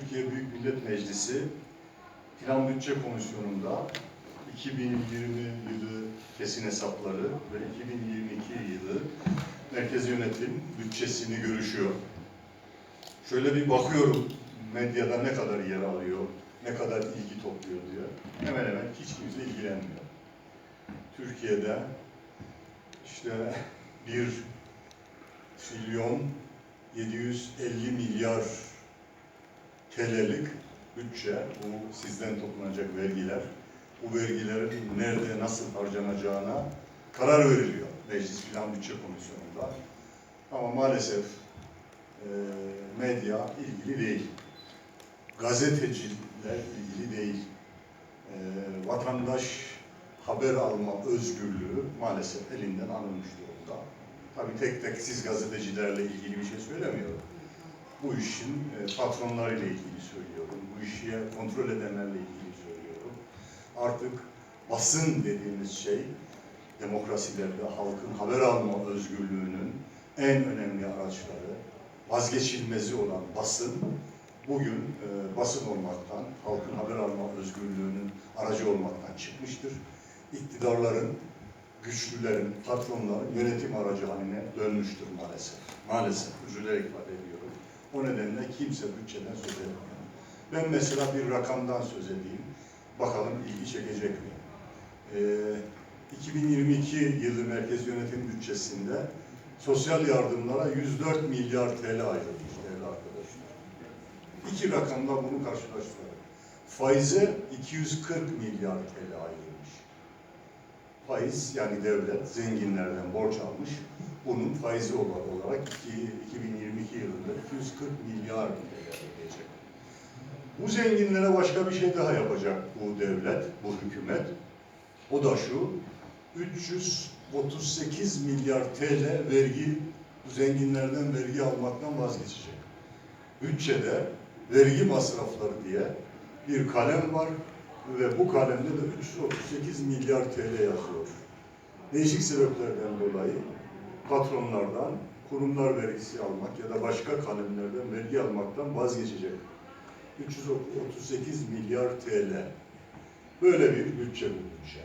Türkiye Büyük Millet Meclisi Plan Bütçe Komisyonu'nda 2020 yılı kesin hesapları ve 2022 yılı merkezi yönetim bütçesini görüşüyor. Şöyle bir bakıyorum medyada ne kadar yer alıyor, ne kadar ilgi topluyor diye. Hemen hemen hiç kimse ilgilenmiyor. Türkiye'de işte bir trilyon 750 milyar TL'lik bütçe, bu sizden toplanacak vergiler, bu vergilerin nerede, nasıl harcanacağına karar veriliyor Meclis Plan Bütçe Komisyonu'nda. Ama maalesef e, medya ilgili değil. Gazeteciler ilgili değil. E, vatandaş haber alma özgürlüğü maalesef elinden alınmış durumda. Tabii tek tek siz gazetecilerle ilgili bir şey söylemiyorum. Bu işin e, patronlarıyla ilgili söylüyorum. Bu işi kontrol edenlerle ilgili söylüyorum. Artık basın dediğimiz şey demokrasilerde halkın haber alma özgürlüğünün en önemli araçları, vazgeçilmezi olan basın bugün e, basın olmaktan, halkın haber alma özgürlüğünün aracı olmaktan çıkmıştır. İktidarların, güçlülerin, patronların yönetim aracı haline dönmüştür maalesef. Maalesef, üzülerek ifade ediyorum. O nedenle kimse bütçeden söz etmiyor. Ben mesela bir rakamdan söz edeyim. Bakalım ilgi çekecek mi? Ee, 2022 yılı merkez yönetim bütçesinde sosyal yardımlara 104 milyar TL ayrılmış değerli arkadaşlar. İki rakamla bunu karşılaştıralım. Faize 240 milyar TL ayrılmış. Faiz yani devlet zenginlerden borç almış. Bunun faizi olarak iki- 2022 yılında 240 milyar TL ödeyecek. Bu zenginlere başka bir şey daha yapacak bu devlet, bu hükümet. O da şu, 338 milyar TL vergi, zenginlerden vergi almaktan vazgeçecek. Bütçede vergi masrafları diye bir kalem var ve bu kalemde de 338 milyar TL yazıyor. Değişik sebeplerden dolayı patronlardan kurumlar vergisi almak ya da başka kalemlerden vergi almaktan vazgeçecek. 338 milyar TL. Böyle bir bütçe bu bütçe.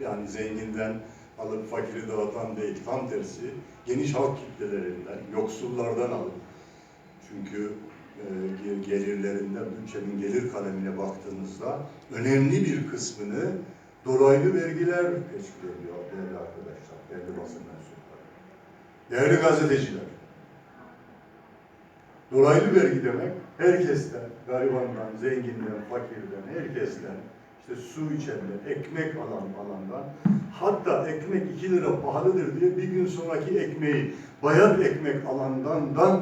Yani zenginden alıp fakiri dağıtan değil, tam tersi geniş halk kitlelerinden, yoksullardan alıp çünkü e, ge- gelirlerinden, bütçenin gelir kalemine baktığınızda önemli bir kısmını dolaylı vergiler teşkil ediyor değerli arkadaşlar. Değerli gazeteciler, Dolaylı vergi demek herkesten, garibandan, zenginden, fakirden, herkesten, işte su içenden, ekmek alan alandan, hatta ekmek 2 lira pahalıdır diye bir gün sonraki ekmeği bayat ekmek alandan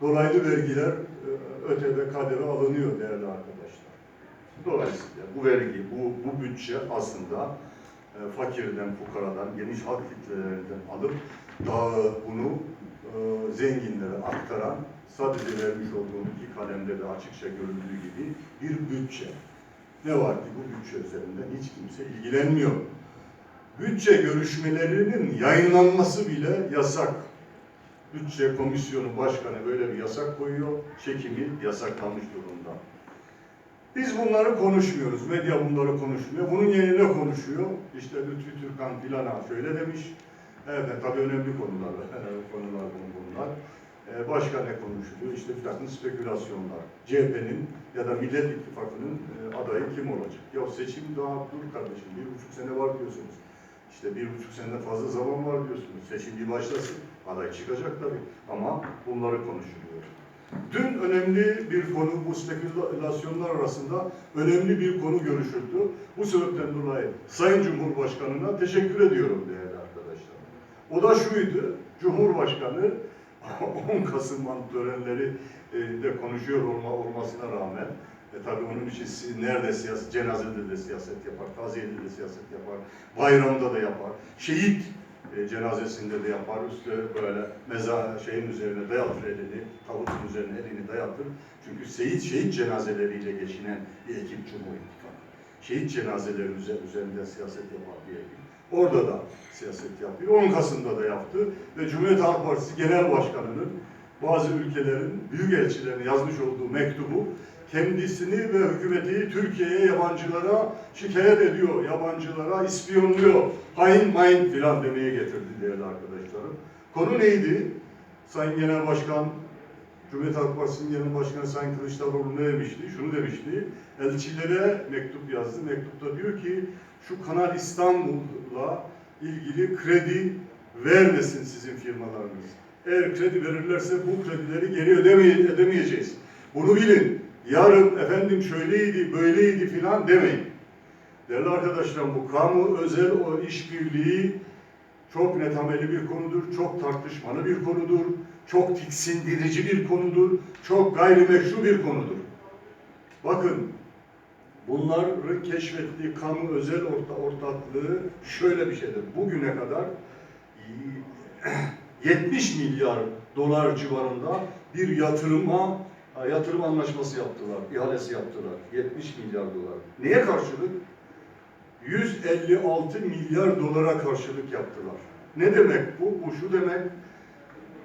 dolaylı vergiler e, ötede kadere alınıyor değerli arkadaşlar. Dolayısıyla bu vergi, bu, bu bütçe aslında e, fakirden, fukaradan, geniş halk kitlelerinden alıp dağı bunu e, zenginlere aktaran sadece vermiş olduğum iki kalemde de açıkça görüldüğü gibi bir bütçe. Ne var ki bu bütçe üzerinden hiç kimse ilgilenmiyor. Bütçe görüşmelerinin yayınlanması bile yasak. Bütçe Komisyonu Başkanı böyle bir yasak koyuyor, çekimi yasaklanmış durumda. Biz bunları konuşmuyoruz, medya bunları konuşmuyor. Bunun yerine konuşuyor. İşte Lütfü Türkan filana şöyle demiş. Evet, tabii önemli konular, konular bunlar. Ee, başka ne konuşuluyor? İşte bir takım spekülasyonlar. CHP'nin ya da Millet İttifakı'nın e, adayı kim olacak? Ya seçim daha dur kardeşim, bir buçuk sene var diyorsunuz. İşte bir buçuk senede fazla zaman var diyorsunuz. Seçim bir başlasın, aday çıkacak tabii. Ama bunları konuşuluyor. Dün önemli bir konu, bu spekülasyonlar arasında önemli bir konu görüşüldü. Bu sebepten dolayı Sayın Cumhurbaşkanı'na teşekkür ediyorum değerli arkadaşlar. O da şuydu, Cumhurbaşkanı 10 Kasım törenleri e, de konuşuyor olma, olmasına rağmen e, tabii onun için nerede siyaset, cenazede de siyaset yapar, taziyede de siyaset yapar, bayramda da yapar, şehit e, cenazesinde de yapar, üstü böyle meza şeyin üzerine dayatır elini, tabutun üzerine elini dayatır. Çünkü şehit, şehit cenazeleriyle geçinen bir ekip Cumhur İttifakı. Şehit cenazeleri üze- üzerinde siyaset yapar bir ekip. Orada da siyaset yapıyor. 10 Kasım'da da yaptı ve Cumhuriyet Halk Partisi Genel Başkanı'nın bazı ülkelerin büyükelçilerine yazmış olduğu mektubu kendisini ve hükümeti Türkiye'ye yabancılara şikayet ediyor, yabancılara ispiyonluyor, hain main filan demeye getirdi değerli arkadaşlarım. Konu neydi? Sayın Genel Başkan, Cumhuriyet Halk Partisi'nin Genel Başkanı Sayın Kılıçdaroğlu ne demişti? Şunu demişti, elçilere mektup yazdı. Mektupta diyor ki, şu Kanal İstanbul'la ilgili kredi vermesin sizin firmalarınız. Eğer kredi verirlerse bu kredileri geri ödemeye- edemeyeceğiz. Bunu bilin. Yarın efendim şöyleydi, böyleydi filan demeyin. Değerli arkadaşlar bu kamu özel o işbirliği çok netameli bir konudur, çok tartışmalı bir konudur, çok tiksindirici bir konudur, çok gayrimeşru bir konudur. Bakın bunların keşfettiği kamu özel orta, ortaklığı şöyle bir şeydir. Bugüne kadar 70 milyar dolar civarında bir yatırıma yatırım anlaşması yaptılar, ihalesi yaptılar. 70 milyar dolar. Neye karşılık? 156 milyar dolara karşılık yaptılar. Ne demek bu? Bu şu demek,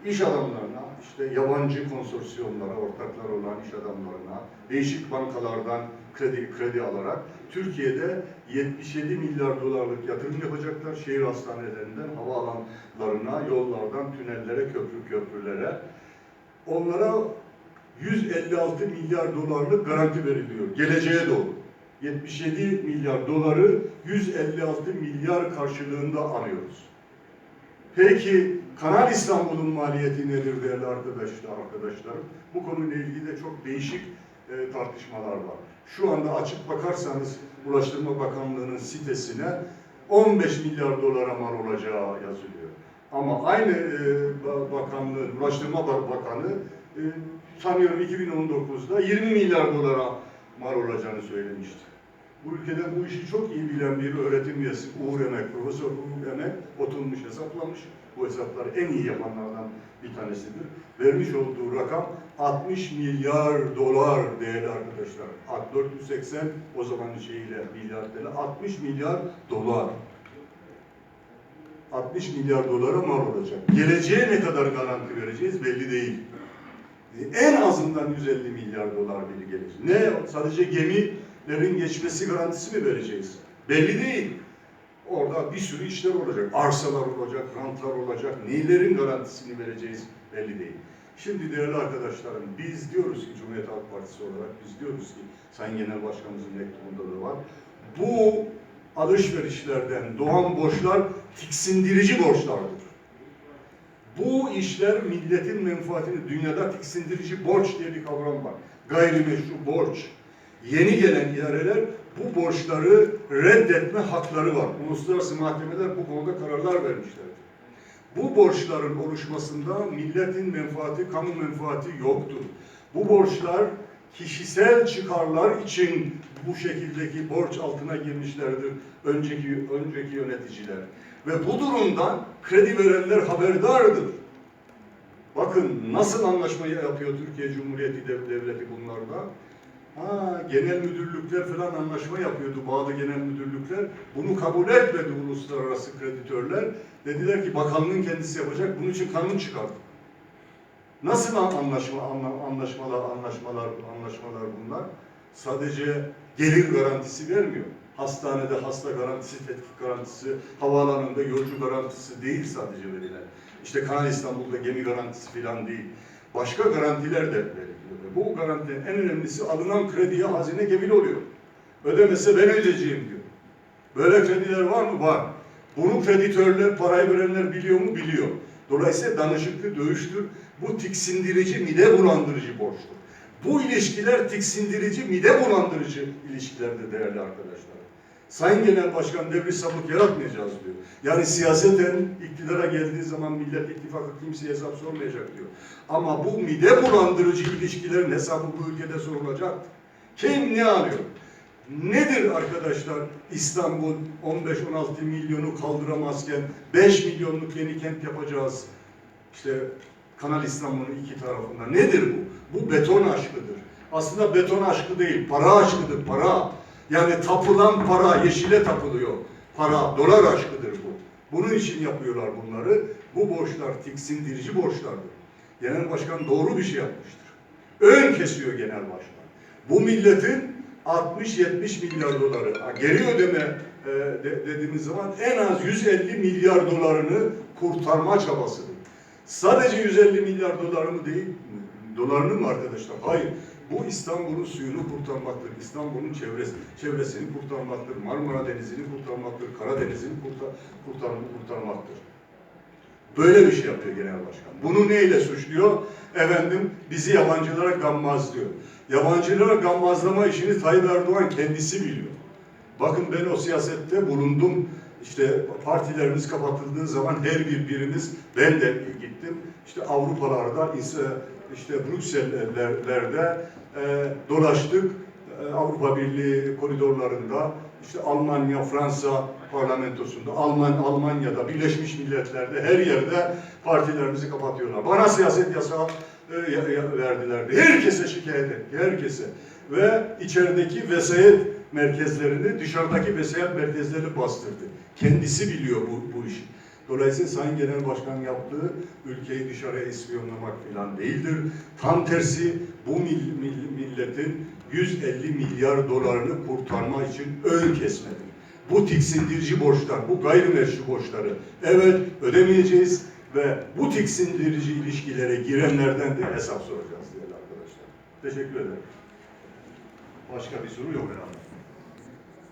iş adamlarına, işte yabancı konsorsiyonlara, ortaklar olan iş adamlarına, değişik bankalardan kredi kredi alarak Türkiye'de 77 milyar dolarlık yatırım yapacaklar. Şehir hastanelerinden, havaalanlarına, yollardan, tünellere, köprü köprülere. Onlara 156 milyar dolarlık garanti veriliyor. Geleceğe doğru. 77 milyar doları 156 milyar karşılığında alıyoruz. Peki Kanal İstanbul'un maliyeti nedir değerli arkadaşlar, arkadaşlarım? Bu konuyla ilgili de çok değişik e, tartışmalar var. Şu anda açıp bakarsanız Ulaştırma Bakanlığı'nın sitesine 15 milyar dolara mal olacağı yazılıyor. Ama aynı e, ba- bakanlığı, Ulaştırma Bak- Bakanı e, sanıyorum 2019'da 20 milyar dolara mal olacağını söylemişti. Bu ülkede bu işi çok iyi bilen bir öğretim üyesi Uğur Emek, Profesör Uğur Emek oturmuş hesaplamış. Bu hesapları en iyi yapanlardan bir tanesidir. Vermiş olduğu rakam 60 milyar dolar değerli arkadaşlar. 480 o zamanın şeyiyle milyar TL 60 milyar dolar. 60 milyar dolara mal olacak. Geleceğe ne kadar garanti vereceğiz belli değil. En azından 150 milyar dolar biri gelecek. Ne? Sadece gemilerin geçmesi garantisi mi vereceğiz? Belli değil. Orada bir sürü işler olacak. Arsalar olacak, rantlar olacak. Neylerin garantisini vereceğiz belli değil. Şimdi değerli arkadaşlarım biz diyoruz ki Cumhuriyet Halk Partisi olarak biz diyoruz ki Sayın Genel Başkanımızın mektubunda da var. Bu alışverişlerden doğan borçlar tiksindirici borçlardır. Bu işler milletin menfaatini dünyada tiksindirici borç diye bir kavram var. Gayrimeşru borç. Yeni gelen idareler bu borçları reddetme hakları var. Uluslararası mahkemeler bu konuda kararlar vermişlerdir. Bu borçların oluşmasında milletin menfaati, kamu menfaati yoktur. Bu borçlar kişisel çıkarlar için bu şekildeki borç altına girmişlerdir önceki önceki yöneticiler. Ve bu durumdan kredi verenler haberdardır. Bakın nasıl anlaşmayı yapıyor Türkiye Cumhuriyeti Dev- Devleti bunlarda. Ha, genel müdürlükler falan anlaşma yapıyordu bazı genel müdürlükler. Bunu kabul etmedi uluslararası kreditörler. Dediler ki bakanlığın kendisi yapacak. Bunun için kanun çıkardı. Nasıl an- anlaşma anla- anlaşmalar anlaşmalar anlaşmalar bunlar? Sadece gelir garantisi vermiyor. Hastanede hasta garantisi, tetkik garantisi, havaalanında yolcu garantisi değil sadece verilen. İşte Kanal İstanbul'da gemi garantisi falan değil. Başka garantiler de veriliyor. Ve Bu garantinin en önemlisi alınan krediye hazine gemili oluyor. Ödemese ben ödeyeceğim diyor. Böyle krediler var mı? Var. Bunu kreditörler, parayı verenler biliyor mu? Biliyor. Dolayısıyla danışıklı dövüştür. Bu tiksindirici, mide bulandırıcı borçtur. Bu ilişkiler tiksindirici, mide bulandırıcı ilişkilerdir değerli arkadaşlar. Sayın Genel Başkan devri sapık yaratmayacağız diyor. Yani siyaseten iktidara geldiği zaman Millet İttifakı kimseye hesap sormayacak diyor. Ama bu mide bulandırıcı ilişkilerin hesabı bu ülkede sorulacak. Kim ne alıyor? Nedir arkadaşlar İstanbul 15-16 milyonu kaldıramazken 5 milyonluk yeni kent yapacağız. İşte Kanal İstanbul'un iki tarafında. Nedir bu? Bu beton aşkıdır. Aslında beton aşkı değil, para aşkıdır, para. Yani tapılan para, yeşile tapılıyor. Para, dolar aşkıdır bu. Bunun için yapıyorlar bunları. Bu borçlar tiksindirici borçlardır. Genel başkan doğru bir şey yapmıştır. Ön kesiyor genel başkan. Bu milletin 60-70 milyar doları, geri ödeme e, de- dediğimiz zaman en az 150 milyar dolarını kurtarma çabasıdır. Sadece 150 milyar doları mı değil, dolarını mı arkadaşlar? Hayır. Bu İstanbul'un suyunu kurtarmaktır. İstanbul'un çevresi, çevresini kurtarmaktır. Marmara Denizi'ni kurtarmaktır. Karadeniz'ini kurtar, kurtar, kurtarmaktır. Böyle bir şey yapıyor genel başkan. Bunu neyle suçluyor? Efendim bizi yabancılara gammaz diyor. Yabancılara gammazlama işini Tayyip Erdoğan kendisi biliyor. Bakın ben o siyasette bulundum. İşte partilerimiz kapatıldığı zaman her bir birimiz, ben de gittim. İşte Avrupalarda, işte Brüksel'lerde e, dolaştık. E, Avrupa Birliği koridorlarında, işte Almanya, Fransa parlamentosunda, Alman, Almanya'da, Birleşmiş Milletler'de her yerde partilerimizi kapatıyorlar. Bana siyaset yasağı e, verdilerdi. Herkese şikayet etti, herkese. Ve içerideki vesayet merkezlerini, dışarıdaki vesayet merkezlerini bastırdı. Kendisi biliyor bu, bu işi. Dolayısıyla Sayın Genel Başkan yaptığı ülkeyi dışarıya ispiyonlamak falan değildir. Tam tersi bu mil- mil- milletin 150 milyar dolarını kurtarma için ön kesmedir. Bu tiksindirici borçlar, bu gayrimeşru borçları evet ödemeyeceğiz ve bu tiksindirici ilişkilere girenlerden de hesap soracağız değerli arkadaşlar. Teşekkür ederim. Başka bir soru yok herhalde.